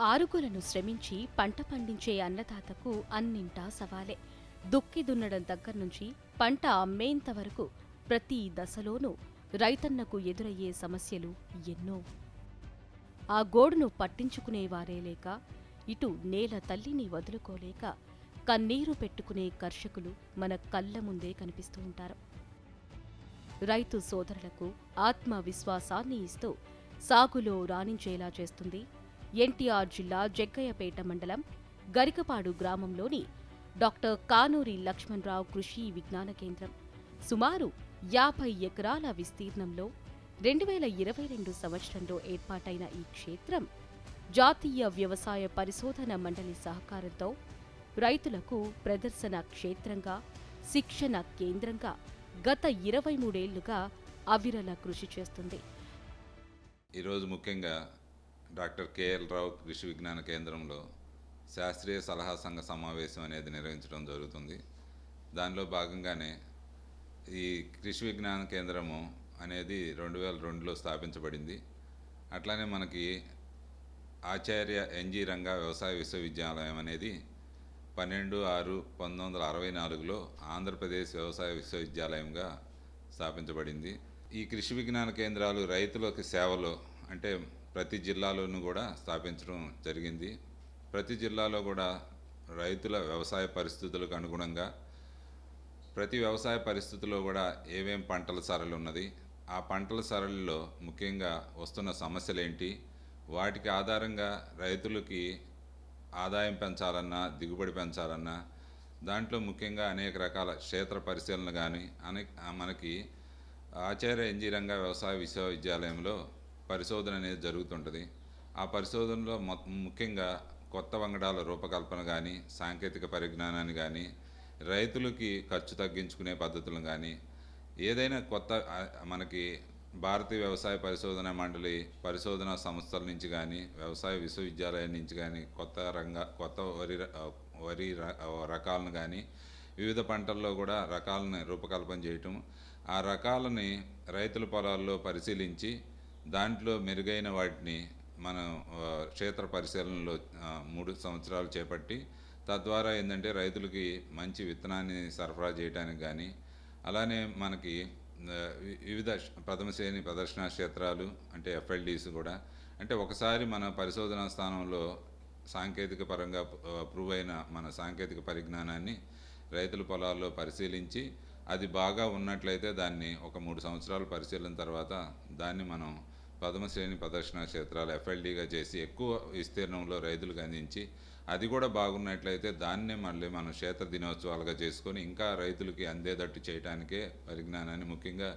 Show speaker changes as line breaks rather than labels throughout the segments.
ఆరుగులను శ్రమించి పంట పండించే అన్నదాతకు అన్నింటా సవాలే. దుక్కి దున్నడం దగ్గర నుంచి పంట అమ్మేంత వరకు ప్రతి దశలోనూ రైతన్నకు ఎదురయ్యే సమస్యలు ఎన్నో. ఆ గోడును పట్టించుకునేవారే లేక ఇటు నేల తల్లిని వదులుకోలేక కన్నీరు పెట్టుకునే కర్షకులు మన కళ్ళ ముందే కనిపిస్తూ ఉంటారు. రైతు సోదరులకు ఆత్మవిశ్వాసాన్ని ఇస్తూ సాగులో రాణించేలా చేస్తుంది ఎన్టీఆర్ జిల్లా జగ్గయ్యపేట మండలం గరికపాడు గ్రామంలోని డాక్టర్ కానూరి లక్ష్మణరావు కృషి విజ్ఞాన కేంద్రం. సుమారు యాభై ఎకరాల విస్తీర్ణంలో రెండు వేల ఇరవై రెండు సంవత్సరంలో ఏర్పాటైన ఈ క్షేత్రం జాతీయ వ్యవసాయ పరిశోధన మండలి సహకారంతో రైతులకు ప్రదర్శన క్షేత్రంగా శిక్షణ కేంద్రంగా గత ఇరవై మూడేళ్ళుగా అవిరల కృషి చేస్తుంది.
ఈరోజు ముఖ్యంగా డాక్టర్ కేఎల్ రావు కృషి విజ్ఞాన కేంద్రంలో శాస్త్రీయ సలహా సంఘ సమావేశం అనేది నిర్వహించడం జరుగుతుంది. దానిలో భాగంగానే ఈ కృషి విజ్ఞాన కేంద్రము అనేది రెండు వేల రెండులో స్థాపించబడింది. అట్లానే మనకి ఆచార్య ఎన్జి రంగా వ్యవసాయ విశ్వవిద్యాలయం అనేది పన్నెండు ఆరు పంతొమ్మిది వందల అరవై నాలుగులో ఆంధ్రప్రదేశ్ వ్యవసాయ విశ్వవిద్యాలయంగా స్థాపించబడింది. ఈ కృషి విజ్ఞాన కేంద్రాలు రైతులకు సేవలు అంటే ప్రతి జిల్లాలోనూ కూడా స్థాపించడం జరిగింది. ప్రతి జిల్లాలో కూడా రైతుల వ్యవసాయ పరిస్థితులకు అనుగుణంగా ప్రతి వ్యవసాయ పరిస్థితుల్లో కూడా ఏమేం పంటల సరళి ఉన్నది ఆ పంటల సరళిలో ముఖ్యంగా వస్తున్న సమస్యలు ఏంటి వాటికి ఆధారంగా రైతులకి ఆదాయం పెంచాలన్నా దిగుబడి పెంచాలన్నా దాంట్లో ముఖ్యంగా అనేక రకాల క్షేత్ర పరిశీలన కానీ అనే మనకి ఆచార్య ఇంజనీరంగ వ్యవసాయ విశ్వవిద్యాలయంలో పరిశోధన అనేది జరుగుతుంటుంది. ఆ పరిశోధనలో ముఖ్యంగా కొత్త వంగడాల రూపకల్పన కానీ సాంకేతిక పరిజ్ఞానాన్ని కానీ రైతులకి ఖర్చు తగ్గించుకునే పద్ధతులను కానీ ఏదైనా కొత్త మనకి భారతీయ వ్యవసాయ పరిశోధన మండలి పరిశోధన సంస్థల నుంచి కానీ వ్యవసాయ విశ్వవిద్యాలయం నుంచి కానీ కొత్త రంగ కొత్త వరి వరి రకాలను కానీ వివిధ పంటల్లో కూడా రకాలను రూపకల్పన చేయటం ఆ రకాలని రైతుల పొలాల్లో పరిశీలించి దాంట్లో మెరుగైన వాటిని మనం క్షేత్ర పరిశీలనలో మూడు సంవత్సరాలు చేపట్టి తద్వారా ఏంటంటే రైతులకి మంచి విత్తనాన్ని సరఫరా చేయడానికి కానీ అలానే మనకి వి- వివిధ ప్రథమ శ్రేణి ప్రదర్శన క్షేత్రాలు అంటే ఎఫ్ఎల్డీస్ కూడా అంటే ఒకసారి మన పరిశోధనా స్థానంలో సాంకేతిక పరంగా ప్రూవ్ అయిన మన సాంకేతిక పరిజ్ఞానాన్ని రైతుల పొలాల్లో పరిశీలించి అది బాగా ఉన్నట్లయితే దాన్ని ఒక మూడు సంవత్సరాలు పరిశీలన తర్వాత దాన్ని మనం పద్మశ్రేణి శ్రేణి ప్రదర్శన క్షేత్రాలు ఎఫ్ఎల్డీగా చేసి ఎక్కువ విస్తీర్ణంలో రైతులకు అందించి అది కూడా బాగున్నట్లయితే దాన్నే మళ్ళీ మనం క్షేత్ర దినోత్సవాలుగా చేసుకొని ఇంకా రైతులకి అందేటట్టు చేయడానికే పరిజ్ఞానాన్ని ముఖ్యంగా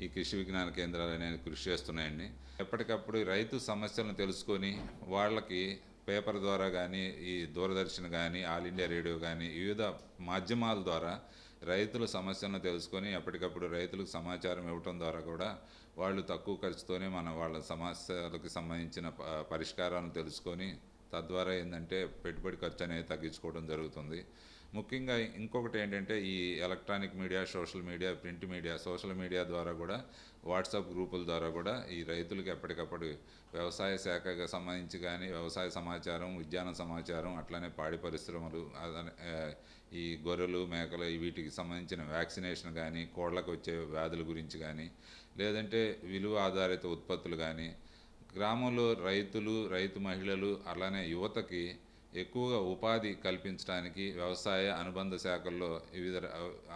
ఈ కృషి విజ్ఞాన కేంద్రాలు అనేవి కృషి చేస్తున్నాయండి. ఎప్పటికప్పుడు రైతు సమస్యలను తెలుసుకొని వాళ్ళకి పేపర్ ద్వారా కానీ ఈ దూరదర్శన్ కానీ ఆల్ ఇండియా రేడియో కానీ వివిధ మాధ్యమాల ద్వారా రైతుల సమస్యలను తెలుసుకొని ఎప్పటికప్పుడు రైతులకు సమాచారం ఇవ్వటం ద్వారా కూడా వాళ్ళు తక్కువ ఖర్చుతోనే మన వాళ్ళ సమస్యలకు సంబంధించిన పరిష్కారాలను తెలుసుకొని తద్వారా ఏంటంటే పెట్టుబడి ఖర్చు అనేది తగ్గించుకోవడం జరుగుతుంది. ముఖ్యంగా ఇంకొకటి ఏంటంటే ఈ electronic media social media print media social media ద్వారా కూడా వాట్సాప్ గ్రూపుల ద్వారా కూడా ఈ రైతులకు ఎప్పటికప్పుడు వ్యవసాయ శాఖకు సంబంధించి కానీ వ్యవసాయ సమాచారం ఉద్యాన సమాచారం అట్లనే పాడి పరిశ్రమలు అదన- ఈ గొర్రెలు మేకలు వీటికి సంబంధించిన వ్యాక్సినేషన్ కానీ కోళ్ళకు వచ్చే వ్యాధుల గురించి కానీ లేదంటే విలువ ఆధారిత ఉత్పత్తులు కానీ గ్రామంలో రైతులు రైతు మహిళలు అలానే యువతకి ఎక్కువగా ఉపాధి కల్పించడానికి వ్యవసాయ అనుబంధ శాఖల్లో వివిధ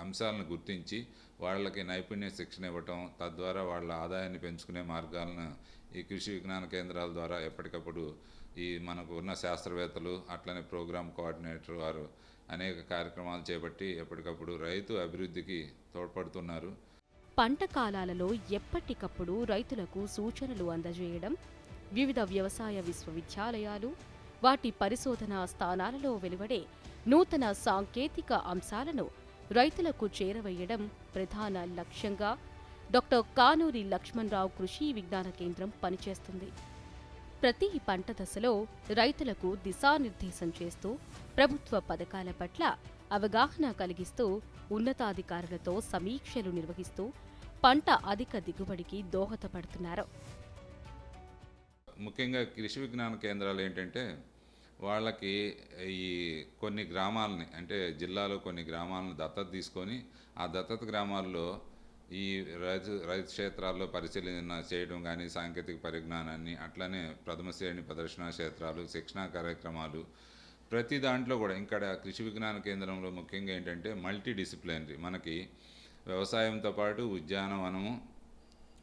అంశాలను గుర్తించి వాళ్ళకి నైపుణ్య శిక్షణ ఇవ్వటం తద్వారా వాళ్ళ ఆదాయాన్ని పెంచుకునే మార్గాలను ఈ కృషి విజ్ఞాన కేంద్రాల ద్వారా ఎప్పటికప్పుడు ఈ మనకు ఉన్న శాస్త్రవేత్తలు అట్లనే ప్రోగ్రామ్ కోఆర్డినేటర్ వారు అనేక కార్యక్రమాలు చేపట్టి ఎప్పటికప్పుడు రైతు అభివృద్ధికి తోడ్పడుతున్నారు.
పంట కాలాలలో ఎప్పటికప్పుడు రైతులకు సూచనలు అందజేయడం వివిధ వ్యవసాయ విశ్వవిద్యాలయాలు వాటి పరిశోధనా స్థానాలలో వెలువడే నూతన సాంకేతిక అంశాలను రైతులకు చేరవేయడం ప్రధాన లక్ష్యంగా డాక్టర్ కానూరి లక్ష్మణరావు కృషి విజ్ఞాన కేంద్రం పనిచేస్తుంది. ప్రతి పంట దశలో రైతులకు దిశానిర్దేశం చేస్తూ ప్రభుత్వ పథకాల పట్ల అవగాహన కలిగిస్తూ ఉన్నతాధికారులతో సమీక్షలు నిర్వహిస్తూ పంట అధిక దిగుబడికి దోహదపడుతున్నారు.
ముఖ్యంగా కృషి విజ్ఞాన కేంద్రాలు ఏంటంటే వాళ్ళకి ఈ కొన్ని గ్రామాలని అంటే జిల్లాలో కొన్ని గ్రామాలను దత్తత తీసుకొని ఆ దత్తత గ్రామాల్లో ఈ రైతు రైతు క్షేత్రాల్లో పరిశీలన చేయడం కానీ సాంకేతిక పరిజ్ఞానాన్ని అట్లనే ప్రథమ శ్రేణి ప్రదర్శన క్షేత్రాలు శిక్షణా కార్యక్రమాలు ప్రతి దాంట్లో కూడా ఇక్కడ కృషి విజ్ఞాన కేంద్రంలో ముఖ్యంగా ఏంటంటే మల్టీ డిసిప్లినరీ మనకి వ్యవసాయంతో పాటు ఉద్యానవనము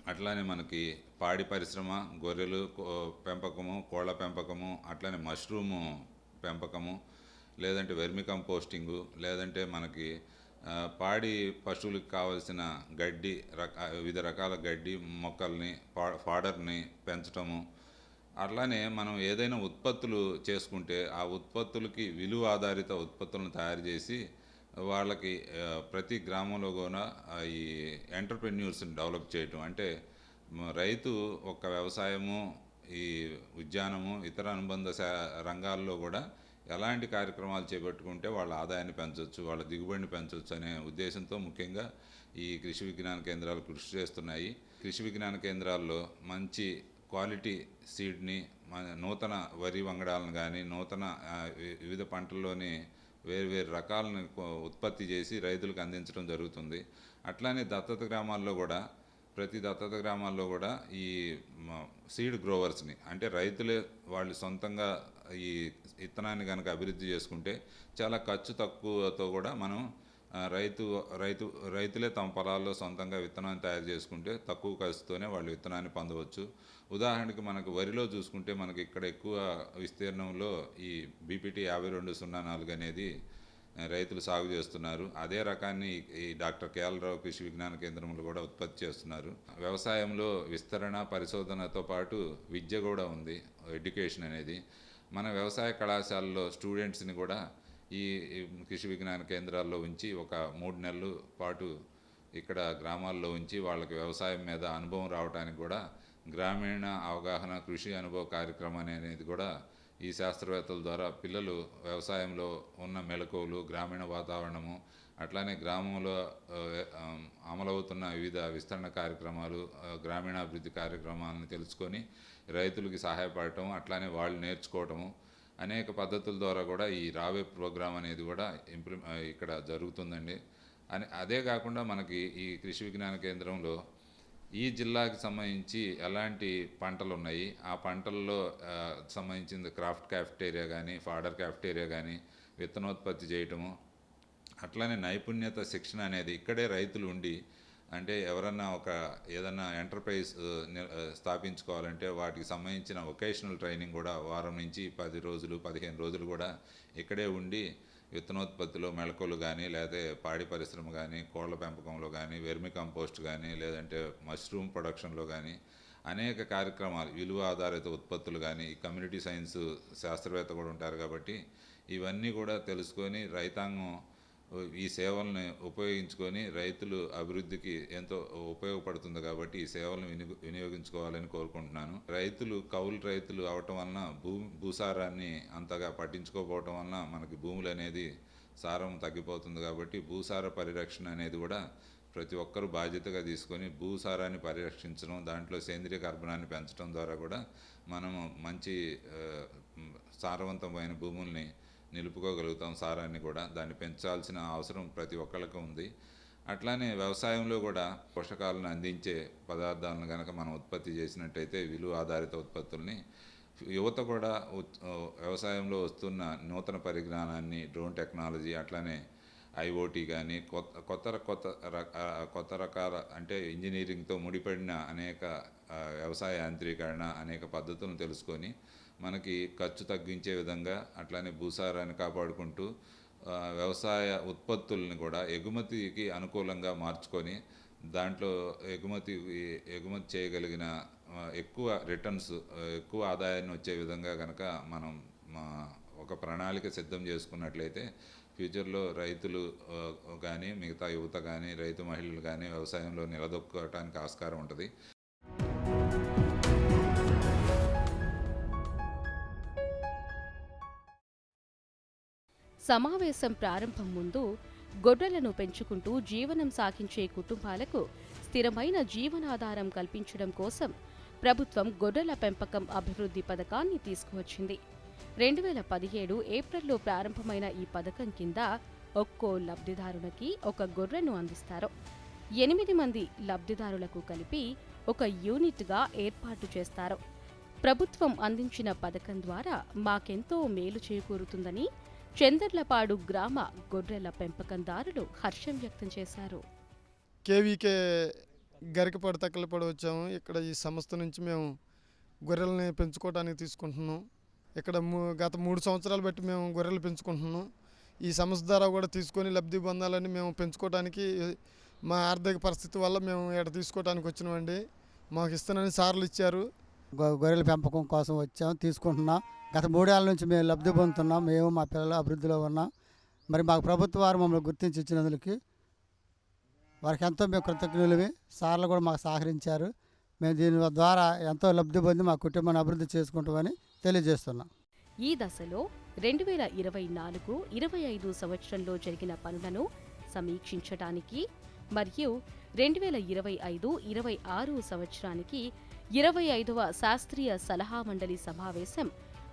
అట్లానే మనకి పాడి పరిశ్రమ గొర్రెలు కో- పెంపకము కోళ్ళ పెంపకము అట్లానే మష్రూము పెంపకము లేదంటే వెర్మి కంపోస్టింగు లేదంటే మనకి పాడి పశువులకు కావలసిన గడ్డి రక వివిధ రకాల గడ్డి మొక్కల్ని ఫా ఫాడర్ని పెంచటము. అట్లానే మనం ఏదైనా ఉత్పత్తులు చేసుకుంటే ఆ ఉత్పత్తులకి విలువ ఆధారిత ఉత్పత్తులను తయారు చేసి వాళ్ళకి ప్రతి గ్రామంలో కూడా ఈ ఎంటర్ప్రెన్యూర్స్ని డెవలప్ చేయటం. అంటే రైతు ఒక వ్యవసాయము ఈ ఉద్యానము ఇతర అనుబంధ శా- రంగాల్లో కూడా ఎలాంటి కార్యక్రమాలు చేపట్టుకుంటే వాళ్ళ ఆదాయాన్ని పెంచవచ్చు వాళ్ళ దిగుబడిని పెంచవచ్చు అనే ఉద్దేశంతో ముఖ్యంగా ఈ కృషి విజ్ఞాన కేంద్రాలు కృషి చేస్తున్నాయి. కృషి విజ్ఞాన కేంద్రాల్లో మంచి క్వాలిటీ సీడ్ని మన నూతన వరి వంగడాలను కానీ నూతన వివిధ పంటల్లోని వేరు వేరు రకాలను ఉత్పత్తి చేసి రైతులకు అందించడం జరుగుతుంది. అట్లానే దత్తత గ్రామాల్లో కూడా ప్రతి దత్తత గ్రామాల్లో కూడా ఈ సీడ్ గ్రోవర్స్ని అంటే రైతులే వాళ్ళు సొంతంగా ఈ విత్తనాన్ని కనుక అభివృద్ధి చేసుకుంటే చాలా ఖర్చు తక్కువతో కూడా మనం రైతు రైతు రైతులే తమ పొలాల్లో సొంతంగా విత్తనాన్ని తయారు చేసుకుంటే తక్కువ ఖర్చుతోనే వాళ్ళు విత్తనాన్ని పొందవచ్చు. ఉదాహరణకి మనకు వరిలో చూసుకుంటే మనకి ఇక్కడ ఎక్కువ విస్తీర్ణంలో ఈ బీపీటీ యాభై రెండు సున్నా నాలుగు అనేది రైతులు సాగు చేస్తున్నారు. అదే రకాన్ని ఈ డాక్టర్ కేఎల్రావు కృషి విజ్ఞాన కేంద్రంలో కూడా ఉత్పత్తి చేస్తున్నారు. వ్యవసాయంలో విస్తరణ పరిశోధనతో పాటు విద్య కూడా ఉంది ఎడ్యుకేషన్ అనేది. మన వ్యవసాయ కళాశాలలో స్టూడెంట్స్ని కూడా ఈ కృషి విజ్ఞాన కేంద్రాల్లో ఉంచి ఒక మూడు నెలలు పాటు ఇక్కడ గ్రామాల్లో ఉంచి వాళ్ళకి వ్యవసాయం మీద అనుభవం రావడానికి కూడా గ్రామీణ అవగాహన కృషి అనుభవ కార్యక్రమం అనేది కూడా ఈ శాస్త్రవేత్తల ద్వారా పిల్లలు వ్యవసాయంలో ఉన్న మెలకువలు గ్రామీణ వాతావరణము అట్లానే గ్రామంలో అమలవుతున్న వివిధ విస్తరణ కార్యక్రమాలు గ్రామీణాభివృద్ధి కార్యక్రమాలను తెలుసుకొని రైతులకి సహాయపడటం అట్లానే వాళ్ళు నేర్చుకోవటము అనేక పద్ధతుల ద్వారా కూడా ఈ రావే ప్రోగ్రాం అనేది కూడా ఇంప్లి ఇక్కడ జరుగుతుందండి. అని అదే కాకుండా మనకి ఈ కృషి విజ్ఞాన కేంద్రంలో ఈ జిల్లాకి సంబంధించి ఎలాంటి పంటలు ఉన్నాయి ఆ పంటల్లో సంబంధించిన క్రాఫ్ట్ క్యాఫ్టేరియా కానీ ఫాడర్ క్యాఫ్టేరియా కానీ విత్తనోత్పత్తి చేయటము అట్లానే నైపుణ్యత శిక్షణ అనేది ఇక్కడే రైతులు ఉండి అంటే ఎవరన్నా ఒక ఏదన్నా ఎంటర్ప్రైజ్ స్థాపించుకోవాలంటే వాటికి సంబంధించిన వొకేషనల్ ట్రైనింగ్ కూడా వారం నుంచి పది రోజులు పదిహేను రోజులు కూడా ఇక్కడే ఉండి విత్తనోత్పత్తిలో మెళకువలు కానీ లేదా పాడి పరిశ్రమ కానీ కోళ్ళ పెంపకంలో కానీ వెర్మి కంపోస్ట్ కానీ లేదంటే మష్రూమ్ ప్రొడక్షన్లో కానీ అనేక కార్యక్రమాలు విలువ ఆధారిత ఉత్పత్తులు కానీ కమ్యూనిటీ సైన్స్ శాస్త్రవేత్త కూడా ఉంటారు కాబట్టి ఇవన్నీ కూడా తెలుసుకొని రైతాంగం ఈ సేవల్ని ఉపయోగించుకొని రైతులు అభివృద్ధికి ఎంతో ఉపయోగపడుతుంది కాబట్టి ఈ సేవలను వినియోగించుకోవాలని కోరుకుంటున్నాను. రైతులు కౌలు రైతులు అవటం వలన భూ భూసారాన్ని అంతగా పట్టించుకోకపోవటం వలన మనకి భూములు అనేది సారం తగ్గిపోతుంది కాబట్టి భూసార పరిరక్షణ అనేది కూడా ప్రతి ఒక్కరూ బాధ్యతగా తీసుకొని భూసారాన్ని పరిరక్షించడం దాంట్లో సేంద్రియ కర్బనాన్ని పెంచడం ద్వారా కూడా మనము మంచి సారవంతమైన భూముల్ని నిలుపుకోగలుగుతాం సారాన్ని కూడా. దాన్ని పెంచాల్సిన అవసరం ప్రతి ఒక్కళ్ళకి ఉంది. అట్లానే వ్యవసాయంలో కూడా పోషకాలను అందించే పదార్థాలను కనుక మనం ఉత్పత్తి చేసినట్టయితే విలువ ఆధారిత ఉత్పత్తుల్ని యువత కూడా వ్యవసాయంలో వస్తున్న నూతన పరిజ్ఞానాన్ని డ్రోన్ టెక్నాలజీ అట్లానే ఐఓటీ కానీ కొత్త కొత్త కొత్త రక కొత్త రకాల అంటే ఇంజనీరింగ్తో ముడిపడిన అనేక వ్యవసాయ యాంత్రీకరణ అనేక పద్ధతులను తెలుసుకొని మనకి ఖర్చు తగ్గించే విధంగా అట్లానే భూసారాన్ని కాపాడుకుంటూ వ్యవసాయ ఉత్పత్తుల్ని కూడా ఎగుమతికి అనుకూలంగా మార్చుకొని దాంట్లో ఎగుమతి ఎగుమతి చేయగలిగిన ఎక్కువ రిటర్న్స్ ఎక్కువ ఆదాయాన్ని వచ్చే విధంగా కనుక మనం మా ఒక ప్రణాళిక సిద్ధం చేసుకున్నట్లయితే ఫ్యూచర్లో రైతులు కానీ మిగతా యువత కానీ రైతు మహిళలు కానీ వ్యవసాయంలో నిలదొక్కడానికి ఆస్కారం ఉంటుంది.
సమావేశం ప్రారంభం ముందు గొర్రెలను పెంచుకుంటూ జీవనం సాగించే కుటుంబాలకు స్థిరమైన జీవనాధారం కల్పించడం కోసం ప్రభుత్వం గొర్రెల పెంపకం అభివృద్ధి పథకాన్ని తీసుకువచ్చింది. రెండు వేల పదిహేడు ఏప్రిల్లో ప్రారంభమైన ఈ పథకం కింద ఒక్కో లబ్ధిదారునికి ఒక గొర్రెను అందిస్తారు. ఎనిమిది మంది లబ్ధిదారులకు కలిపి ఒక యూనిట్గా ఏర్పాటు చేస్తారు. ప్రభుత్వం అందించిన పథకం ద్వారా మాకెంతో మేలు చేకూరుతుందని చందర్లపాడు గ్రామ గొర్రెల పెంపకందారులు హర్షం వ్యక్తం చేశారు.
కేవీకే గరికపాడు తక్కలపాడు వచ్చాము. ఇక్కడ ఈ సంస్థ నుంచి మేము గొర్రెల్ని పెంచుకోవడానికి తీసుకుంటున్నాం. ఇక్కడ మూ- గత మూడు సంవత్సరాలు బట్టి మేము గొర్రెలు పెంచుకుంటున్నాం. ఈ సంస్థ ద్వారా కూడా తీసుకొని లబ్ధి పొందాలని మేము పెంచుకోవడానికి మా ఆర్థిక పరిస్థితి వల్ల మేము ఇక్కడ తీసుకోవడానికి వచ్చినామండి. మాకు ఇస్తానని సార్లు ఇచ్చారు.
గొ- గొర్రెల పెంపకం కోసం వచ్చాం తీసుకుంటున్నాం. గత మూడేళ్ళ నుంచి మేము లబ్ధి పొందుతున్నాం. మేము మా పిల్లలు అభివృద్ధిలో ఉన్నాం. మరి మాకు ప్రభుత్వ వారు మమ్మల్ని గుర్తించి ఇచ్చినందుకు వారికి ఎంతో మేము కృతజ్ఞులవి సార్లు కూడా మాకు సహకరించారు. మేము దీని ద్వారా ఎంతో లబ్ధి పొంది మా కుటుంబాన్ని అభివృద్ధి చేసుకుంటామని తెలియజేస్తున్నాం.
ఈ దశలో రెండు వేల ఇరవై నాలుగు ఇరవై ఐదు సంవత్సరంలో జరిగిన పనులను సమీక్షించడానికి మరియు రెండు వేల ఇరవై ఐదు ఇరవై ఆరు సంవత్సరానికి ఇరవై ఐదవ శాస్త్రీయ సలహా మండలి సమావేశం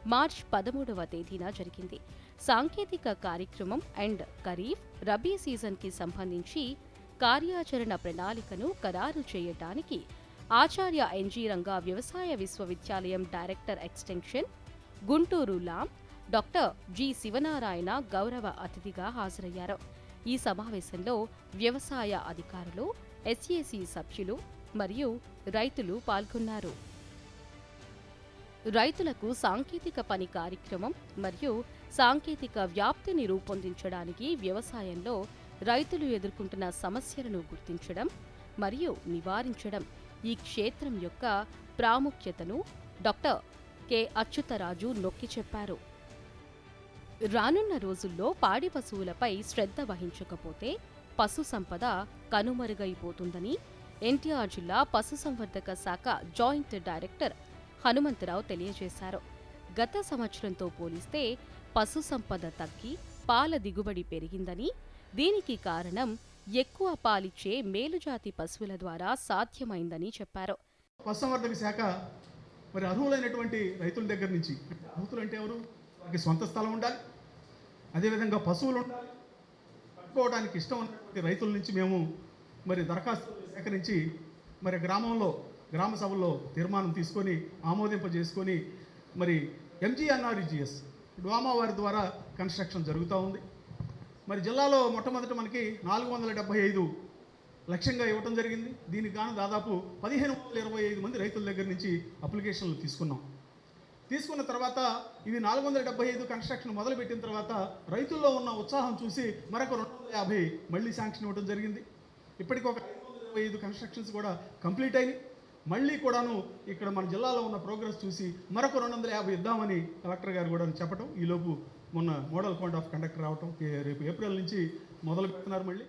మార్చ్ పదమూడవ తేదీన జరిగింది. సాంకేతిక కార్యక్రమం అండ్ ఖరీఫ్ రబీ సీజన్కి సంబంధించి కార్యాచరణ ప్రణాళికను ఖరారు చేయడానికి ఆచార్య ఎన్జీ రంగా వ్యవసాయ విశ్వవిద్యాలయం director extension Guntur Lam doctor G Sivanarayana గౌరవ అతిథిగా హాజరయ్యారు. ఈ సమావేశంలో వ్యవసాయ అధికారులు ఎస్ఏసి సభ్యులు మరియు రైతులు పాల్గొన్నారు. రైతులకు సాంకేతిక పని కార్యక్రమం మరియు సాంకేతిక వ్యాప్తిని రూపొందించడానికి వ్యవసాయంలో రైతులు ఎదుర్కొంటున్న సమస్యలను గుర్తించడం మరియు నివారించడం ఈ క్షేత్రం యొక్క ప్రాముఖ్యతను డాక్టర్ కె. అచ్యుతరాజు నొక్కి చెప్పారు. రానున్న రోజుల్లో పాడి పశువులపై శ్రద్ధ వహించకపోతే పశు సంపద కనుమరుగైపోతుందని ఎన్టీఆర్ జిల్లా పశుసంవర్ధక శాఖ జాయింట్ డైరెక్టర్ హనుమంతరావు తెలియజేశారు. గత సంవత్సరంతో పోలిస్తే పశు సంపద తగ్గి పాల దిగుబడి పెరిగిందని దీనికి కారణం ఎక్కువ పాలిచ్చే మేలుజాతి పశువుల ద్వారా సాధ్యమైందని చెప్పారు.
పశుసంవర్ధక శాఖ మరి అర్హులైనటువంటి రైతుల దగ్గర నుంచి రైతులు అంటే ఎవరు? వారికి సొంత స్థలం ఉండాలి. అదేవిధంగా పశువులు ఉండాలి. ఇష్టం ఉన్నటువంటి రైతుల నుంచి మేము మరి దరఖాస్తు సేకరించి మరి గ్రామంలో గ్రామ సభల్లో తీర్మానం తీసుకొని ఆమోదింపజేసుకొని మరి ఎంజీఎన్ఆర్ఈజీఎస్ డ్వామా వారి ద్వారా కన్స్ట్రక్షన్ జరుగుతూ ఉంది. మరి జిల్లాలో మొట్టమొదట మనకి నాలుగు వందల డెబ్బై ఐదు లక్ష్యంగా ఇవ్వటం జరిగింది. దీనికి గాను దాదాపు పదిహేను వందల ఇరవై ఐదు మంది రైతుల దగ్గర నుంచి అప్లికేషన్లు తీసుకున్నాం. తీసుకున్న తర్వాత ఇవి నాలుగు వందల డెబ్బై ఐదు కన్స్ట్రక్షన్ మొదలుపెట్టిన తర్వాత రైతుల్లో ఉన్న ఉత్సాహం చూసి మరొక రెండు వందల యాభై మళ్ళీ శాంక్షన్ ఇవ్వడం జరిగింది. ఇప్పటికి ఒక వందల ఇరవై ఐదు కన్స్ట్రక్షన్స్ కూడా కంప్లీట్ అయినాయి. మళ్ళీ కూడాను ఇక్కడ మన జిల్లాలో ఉన్న ప్రోగ్రెస్ చూసి మరొక రెండు వందల యాభై ఇద్దామని కలెక్టర్ గారు కూడా చెప్పడం ఈలోపు మొన్న మోడల్ కోడ్ ఆఫ్ కండక్ట్ రావటం. రేపు ఏప్రిల్ నుంచి మొదలు పెడుతున్నారు మళ్ళీ.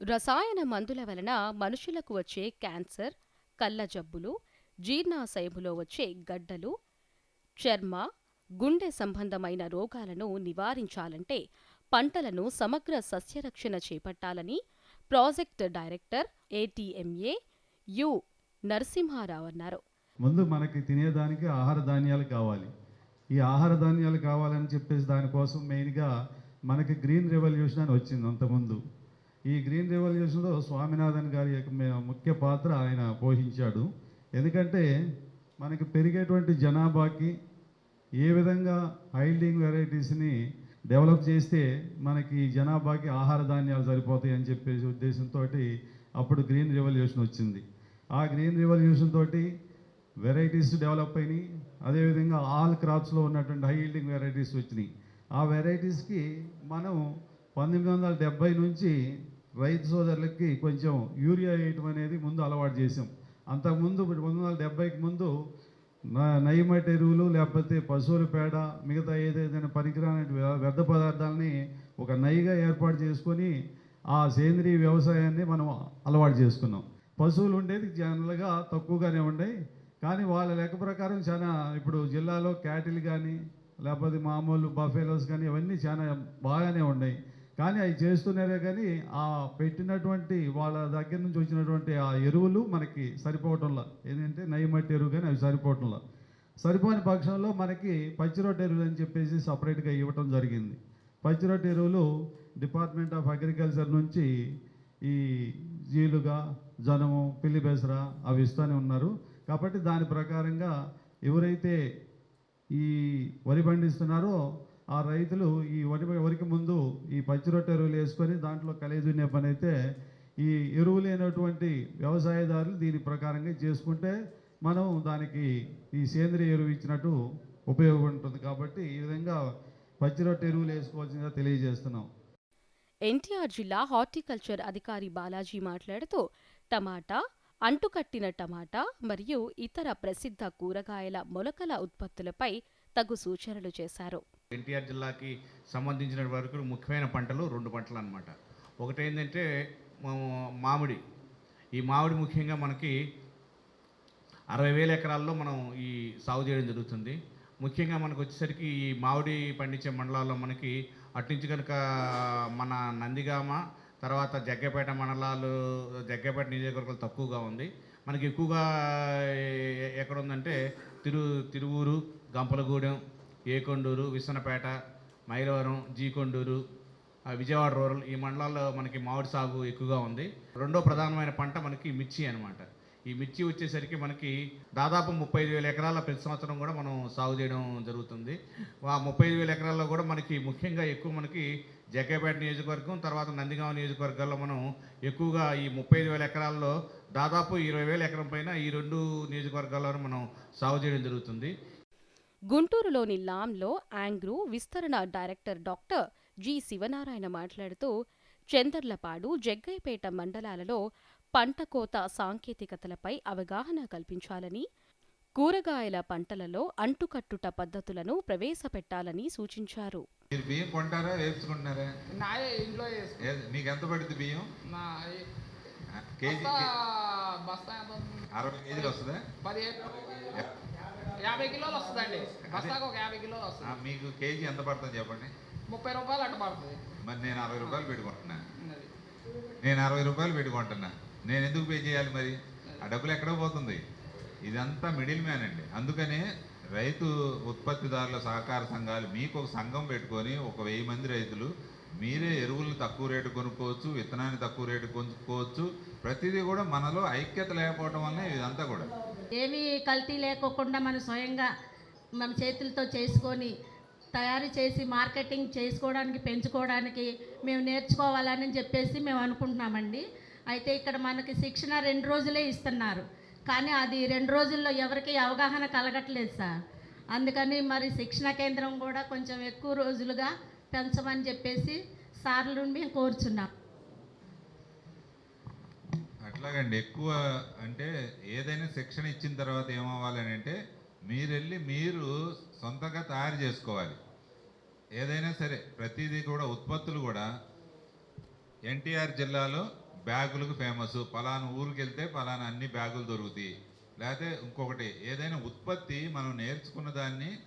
రసాయన మందుల వలన మనుషులకు వచ్చే క్యాన్సర్ కళ్ళ జబ్బులు జీర్ణాశయములో వచ్చే గడ్డలు చర్మ గుండె సంబంధమైన రోగాలను నివారించాలంటే పంటలను సమగ్ర సస్యరక్షణ చేపట్టాలని project director ATMA U Narasimharao అన్నారు.
ముందు మనకి తినేదానికి ఆహార ధాన్యాలు కావాలి. ఈ ఆహార ధాన్యాలు కావాలని చెప్పేసి దానికోసం మెయిన్గా మనకి గ్రీన్ రెవల్యూషన్ అని వచ్చింది అంతకుముందు. ఈ గ్రీన్ రెవల్యూషన్లో స్వామినాథన్ గారి యొక్క ముఖ్య పాత్ర ఆయన పోషించాడు. ఎందుకంటే మనకి పెరిగేటువంటి జనాభాకి ఏ విధంగా హైల్డింగ్ వెరైటీస్ని డెవలప్ చేస్తే మనకి ఈ జనాభాకి ఆహార ధాన్యాలు సరిపోతాయి అని చెప్పేసి ఉద్దేశంతో అప్పుడు గ్రీన్ రెవల్యూషన్ వచ్చింది. ఆ గ్రీన్ రివల్యూషన్ తోటి వెరైటీస్ డెవలప్ అయినాయి. అదేవిధంగా ఆల్ క్రాప్స్లో ఉన్నటువంటి హై హీల్డింగ్ వెరైటీస్ వచ్చినాయి. ఆ వెరైటీస్కి మనం పంతొమ్మిది వందల డెబ్బై నుంచి రైతు సోదరులకి కొంచెం యూరియా వేయటం అనేది ముందు అలవాటు చేసాం అంతకుముందు పంతొమ్మిది వందల డెబ్బైకి ముందు న- ఎరువులు లేకపోతే పశువుల పేడ మిగతా ఏదైనా పనికిరాని వ్యర్థ పదార్థాలని ఒక నైగా ఏర్పాటు చేసుకొని ఆ సేంద్రీయ వ్యవసాయాన్ని మనం అలవాటు చేసుకున్నాం. పశువులు ఉండేది జనరల్గా తక్కువగానే ఉన్నాయి కానీ వాళ్ళ లెక్క ప్రకారం చాలా ఇప్పుడు జిల్లాలో క్యాటిల్ కానీ లేకపోతే మామూలు బఫేలోస్ కానీ ఇవన్నీ చాలా బాగానే ఉన్నాయి కానీ అవి చేస్తున్నారే కానీ ఆ పెట్టినటువంటి వాళ్ళ దగ్గర నుంచి వచ్చినటువంటి ఆ ఎరువులు మనకి సరిపోవటంలా. ఏంటంటే నైమట్టి ఎరువు కానీ అవి సరిపోవటంలా. సరిపోని పక్షంలో మనకి పచ్చిరొట్టె ఎరువులు అని చెప్పేసి సపరేట్గా ఇవ్వటం జరిగింది. పచ్చిరొట్టె ఎరువులు డిపార్ట్మెంట్ ఆఫ్ అగ్రికల్చర్ నుంచి ఈ జీలుగా జనము పిల్లి బెసర అవి ఇస్తూనే ఉన్నారు. కాబట్టి దాని ప్రకారంగా ఎవరైతే ఈ వరి పండిస్తున్నారో ఆ రైతులు ఈ వరి వరికి ముందు ఈ పచ్చి రొట్టె ఎరువులు వేసుకొని దాంట్లో కలిగి పని అయితే ఈ ఎరువు లేనటువంటి వ్యవసాయదారులు దీని ప్రకారంగా చేసుకుంటే మనం దానికి ఈ సేంద్రియ ఎరువు ఇచ్చినట్టు ఉపయోగం ఉంటుంది. కాబట్టి ఈ విధంగా పచ్చి రొట్టె ఎరువులు వేసుకోవాల్సిందిగా తెలియజేస్తున్నాం.
ఎన్టీఆర్ జిల్లా హార్టికల్చర్ అధికారి బాలాజీ మాట్లాడుతూ టమాటా అంటుకట్టిన టమాటా మరియు ఇతర ప్రసిద్ధ కూరగాయల మొలకల ఉత్పత్తులపై తగు సూచనలు చేశారు.
ఎన్టీఆర్ జిల్లాకి సంబంధించిన వరకు ముఖ్యమైన పంటలు రెండు పంటలు అనమాట ఒకటి ఏంటంటే మామిడి. ఈ మామిడి ముఖ్యంగా మనకి అరవై వేల ఎకరాల్లో మనం ఈ సాగు చేయడం జరుగుతుంది. ముఖ్యంగా మనకు వచ్చేసరికి ఈ మామిడి పండించే మండలాల్లో మనకి అట్నుంచి కనుక మన నందిగామ తర్వాత జగ్గపేట మండలాలు జగ్గపేట నియోజకవర్గాలు తక్కువగా ఉంది. మనకి ఎక్కువగా ఎక్కడ ఉందంటే తిరు తిరువూరు గంపలగూడెం ఏకొండూరు విసనపేట మైలవరం జీకొండూరు విజయవాడ రూరల్ ఈ మండలాల్లో మనకి మామిడి సాగు ఎక్కువగా ఉంది. రెండో ప్రధానమైన పంట మనకి మిర్చి అనమాట ఈ మిర్చి వచ్చేసరికి మనకి దాదాపు ముప్పై ఐదు వేల ఎకరాల ప్రతి సంవత్సరం కూడా మనం సాగు చేయడం జరుగుతుంది. ఆ ముప్పై ఐదు వేల ఎకరాల్లో కూడా మనకి ముఖ్యంగా ఎక్కువ మనకి జగ్గపేట నియోజకవర్గం తర్వాత నందిగామ నియోజకవర్గాల్లో మనం ఎక్కువగా ఈ ముప్పై ఐదు వేల ఎకరాల్లో దాదాపు ఇరవై వేల ఎకరం పైన ఈ రెండు నియోజకవర్గాల్లోనూ మనం సాగు చేయడం జరుగుతుంది.
గుంటూరులోని లాంలో యాంగ్రూ విస్తరణ డైరెక్టర్ డాక్టర్ జి శివనారాయణ మాట్లాడుతూ చందర్లపాడు జగ్గైపేట మండలాలలో పంట కోత సాంకేతికతలపై అవగాహన కల్పించాలని కూరగాయల పంటలలో అంటుకట్టుట పద్ధతులను ప్రవేశపెట్టాలని సూచించారు.
మీరు బియ్యం కొంటారా వేసుకుంటున్నారా
నాయే ఇంట్లో వేసుకు-
ఎంత పడుతుంది బియ్యం?
నా ఈ-
ఆ, కేజీ
బస్తా
కే-
బస్తా ఎంత ఉంది?
అరవై కేజీలు వస్తుందా?
పదిహేను. యాభై కిలోలు వస్తుందండి. బస్తాకు ఒక యాభై కిలోలు
ఆ,
వస్తుంది
మీకు కేజీ ఎంత పడుతుంది చెప్పండి?
ముప్పై రూపాయలు అట్ట పడుతుంది.
మరి నేను అరవై రూపాయలు పెట్టుకుంటున్నా. నేను అరవై రూపాయలు పెట్టుకుంటున్నా. నేను ఎందుకు పే చేయాలి మరి? ఆ డబ్బులు ఎక్కడ పోతుంది. ఇదంతా మిడిల్ మ్యాన్ అండి. అందుకనే రైతు ఉత్పత్తిదారుల సహకార సంఘాలు మీకు ఒక సంఘం పెట్టుకొని ఒక వెయ్యి మంది రైతులు మీరే ఎరువులు తక్కువ రేటు కొనుక్కోవచ్చు విత్తనాన్ని తక్కువ రేటు కొనుక్కోవచ్చు. ప్రతిదీ కూడా మనలో ఐక్యత లేకపోవడం వల్లే ఇదంతా కూడా.
ఏమీ కల్తీ లేకోకుండా మనం స్వయంగా మన చేతులతో చేసుకొని తయారు చేసి మార్కెటింగ్ చేసుకోవడానికి పెంచుకోవడానికి మేము నేర్చుకోవాలని చెప్పేసి మేము అనుకుంటున్నామండి. అయితే ఇక్కడ మనకి శిక్షణ రెండు రోజులే ఇస్తున్నారు. కానీ అది రెండు రోజుల్లో ఎవరికి అవగాహన కలగట్లేదు సార్. అందుకని మరి శిక్షణ కేంద్రం కూడా కొంచెం ఎక్కువ రోజులుగా పెంచమని చెప్పేసి సార్లు మేము కోరుచున్నాం.
అట్లాగండి ఎక్కువ అంటే ఏదైనా శిక్షణ ఇచ్చిన తర్వాత ఏమవ్వాలని అంటే మీరు వెళ్ళి మీరు సొంతంగా తయారు చేసుకోవాలి. ఏదైనా సరే ప్రతిదీ కూడా ఉత్పత్తులు కూడా ఎన్టీఆర్ జిల్లాలో బ్యాగులకు ఫేమస్. పలానా ఊరికి వెళ్తే పలానా అన్ని బ్యాగులు దొరుకుతాయి. లేకపోతే ఇంకొకటి ఏదైనా ఉత్పత్తి మనం నేర్చుకున్న దాన్ని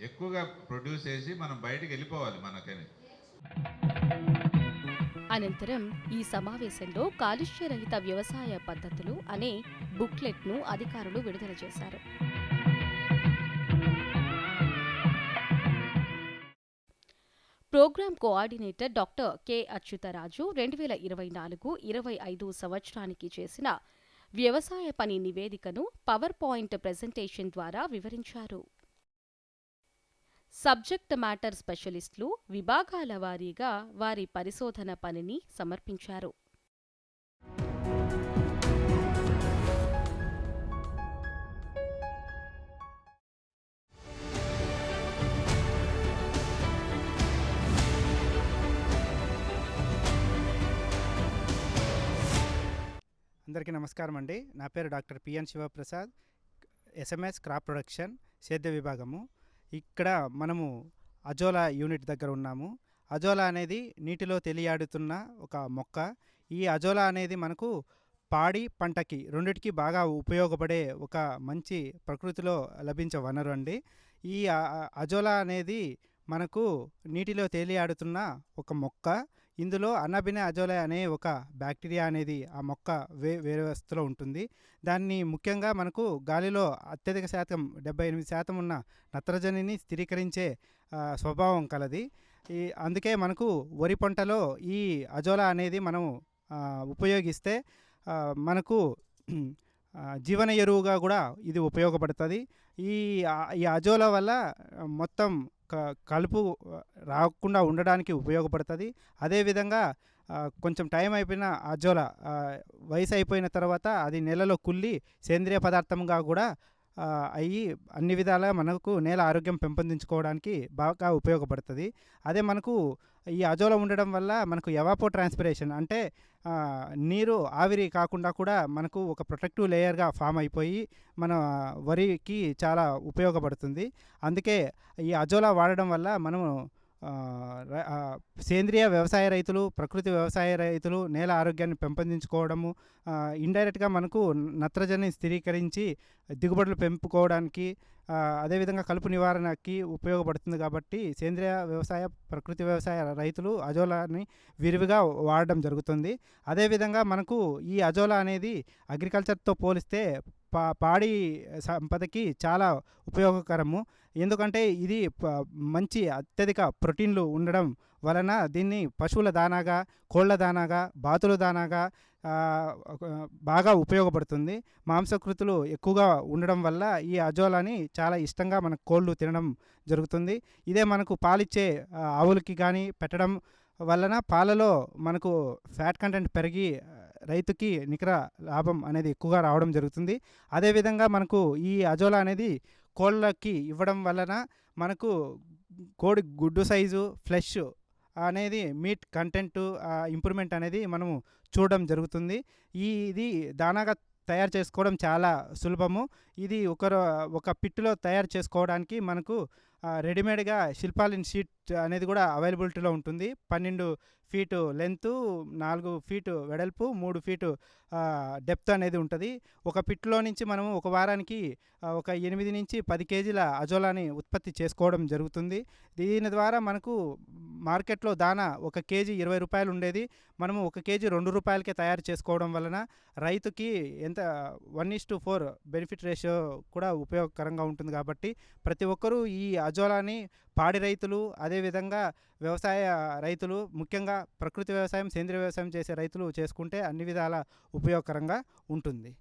ఎక్కువగా ప్రొడ్యూస్ చేసి మనం బయటకు వెళ్ళిపోవాలి మనకని.
అనంతరం ఈ సమావేశంలో కాలుష్యరహిత వ్యవసాయ పద్ధతులు అనే బుక్లెట్ను అధికారులు విడుదల చేశారు. Program coordinator doctor K. Achyutaraju రెండు వేల ఇరవై నాలుగు ఇరవై ఐదు సంవత్సరానికి చేసిన వ్యవసాయ పని నివేదికను పవర్ పాయింట్ ప్రెజెంటేషన్ ద్వారా వివరించారు. సబ్జెక్ట్ మ్యాటర్ స్పెషలిస్టులు విభాగాల వారీగా వారి పరిశోధన పనిని సమర్పించారు.
అందరికీ నమస్కారం అండి. నా పేరు doctor P N Sivaprasad. SMS crop production సేద్య విభాగము. ఇక్కడ మనము అజోలా యూనిట్ దగ్గర ఉన్నాము. అజోలా అనేది నీటిలో తెలియాడుతున్న ఒక మొక్క. ఈ అజోలా అనేది మనకు పాడి పంటకి రెండిటికి బాగా ఉపయోగపడే ఒక మంచి ప్రకృతిలో లభించే వనరు అండి. ఈ అజోలా అనేది మనకు నీటిలో తేలియాడుతున్న ఒక మొక్క. ఇందులో అనాబినా అజోలా అనే ఒక బ్యాక్టీరియా అనేది ఆ మొక్క వే వ్యవస్థలో ఉంటుంది. దాన్ని ముఖ్యంగా మనకు గాలిలో అత్యధిక శాతం డెబ్బై ఎనిమిది శాతం ఉన్న నత్రజనిని స్థిరీకరించే స్వభావం కలది. ఈ అందుకే మనకు వరి పంటలో ఈ అజోలా అనేది మనం ఉపయోగిస్తే మనకు జీవన ఎరువుగా కూడా ఇది ఉపయోగపడుతుంది. ఈ ఈ అజోలా వల్ల మొత్తం కలుపు రాకుండా ఉండడానికి ఉపయోగపడుతుంది. అదేవిధంగా కొంచెం టైం అయిపోయిన అజోలా వయసు అయిపోయిన తర్వాత అది నెలలో కుళ్ళి సేంద్రియ పదార్థంగా కూడా అయ్యి అన్ని విధాలా మనకు నేల ఆరోగ్యం పెంపొందించుకోవడానికి బాగా ఉపయోగపడుతుంది. అదే మనకు ఈ అజోలా ఉండడం వల్ల మనకు ఎవాపో ట్రాన్స్పిరేషన్ అంటే నీరు ఆవిరి కాకుండా కూడా మనకు ఒక ప్రొటెక్టివ్ లేయర్గా ఫామ్ అయిపోయి మన వరికి చాలా ఉపయోగపడుతుంది. అందుకే ఈ అజోలా వాడడం వల్ల మనము సేంద్రియ వ్యవసాయ రైతులు ప్రకృతి వ్యవసాయ రైతులు నేల ఆరోగ్యాన్ని పెంపొందించుకోవడము ఇండైరెక్ట్గా మనకు నత్రజని స్థిరీకరించి దిగుబడులు పెంపుకోవడానికి అదేవిధంగా కలుపు నివారణకి ఉపయోగపడుతుంది కాబట్టి సేంద్రియ వ్యవసాయ ప్రకృతి వ్యవసాయ రైతులు అజోలాని విరివిగా వాడడం జరుగుతుంది. అదేవిధంగా మనకు ఈ అజోలా అనేది అగ్రికల్చర్తో పోలిస్తే పా పాడి సంపదకి చాలా ఉపయోగకరము. ఎందుకంటే ఇది మంచి అత్యధిక ప్రోటీన్లు ఉండడం వలన దీన్ని పశువుల దానాగా కోళ్ళ దానాగా బాతుల దానాగా బాగా ఉపయోగపడుతుంది. మాంసకృతులు ఎక్కువగా ఉండడం వల్ల ఈ అజోలాని చాలా ఇష్టంగా మన కోళ్ళు తినడం జరుగుతుంది. ఇదే మనకు పాలిచ్చే ఆవులకి కానీ పెట్టడం వలన పాలలో మనకు ఫ్యాట్ కంటెంట్ పెరిగి రైతుకి నికర లాభం అనేది ఎక్కువగా రావడం జరుగుతుంది. అదేవిధంగా మనకు ఈ అజోలా అనేది కోళ్ళకి ఇవ్వడం వలన మనకు కోడి గుడ్డు సైజు ఫ్లెష్ అనేది మీట్ కంటెంట్ ఇంప్రూవ్మెంట్ అనేది మనము చూడడం జరుగుతుంది. ఈ ఇది దానాగా తయారు చేసుకోవడం చాలా సులభము. ఇది ఒక ఒక పిట్టులో తయారు చేసుకోవడానికి మనకు రెడీమేడ్గా శిల్పాలిన్ షీట్ అనేది కూడా అవైలబిలిటీలో ఉంటుంది. పన్నెండు ఫీటు లెంత్ నాలుగు ఫీటు వెడల్పు మూడు ఫీటు డెప్త్ అనేది ఉంటుంది. ఒక పిట్లో నుంచి మనము ఒక వారానికి ఒక ఎనిమిది నుంచి పది కేజీల అజోలాని ఉత్పత్తి చేసుకోవడం జరుగుతుంది. దీని ద్వారా మనకు మార్కెట్లో దానా ఒక కేజీ ఇరవై రూపాయలు ఉండేది. మనము ఒక కేజీ రెండు రూపాయలకే తయారు చేసుకోవడం వలన రైతుకి ఎంత one is to four benefit ratio కూడా ఉపయోగకరంగా ఉంటుంది కాబట్టి ప్రతి ఒక్కరూ ఈ అజోలాని పాడి రైతులు అదేవిధంగా వ్యవసాయ రైతులు ముఖ్యంగా ప్రకృతి వ్యవసాయం సేంద్రియ వ్యవసాయం చేసే రైతులు చేసుకుంటే అన్ని విధాల ఉపయోగకరంగా ఉంటుంది.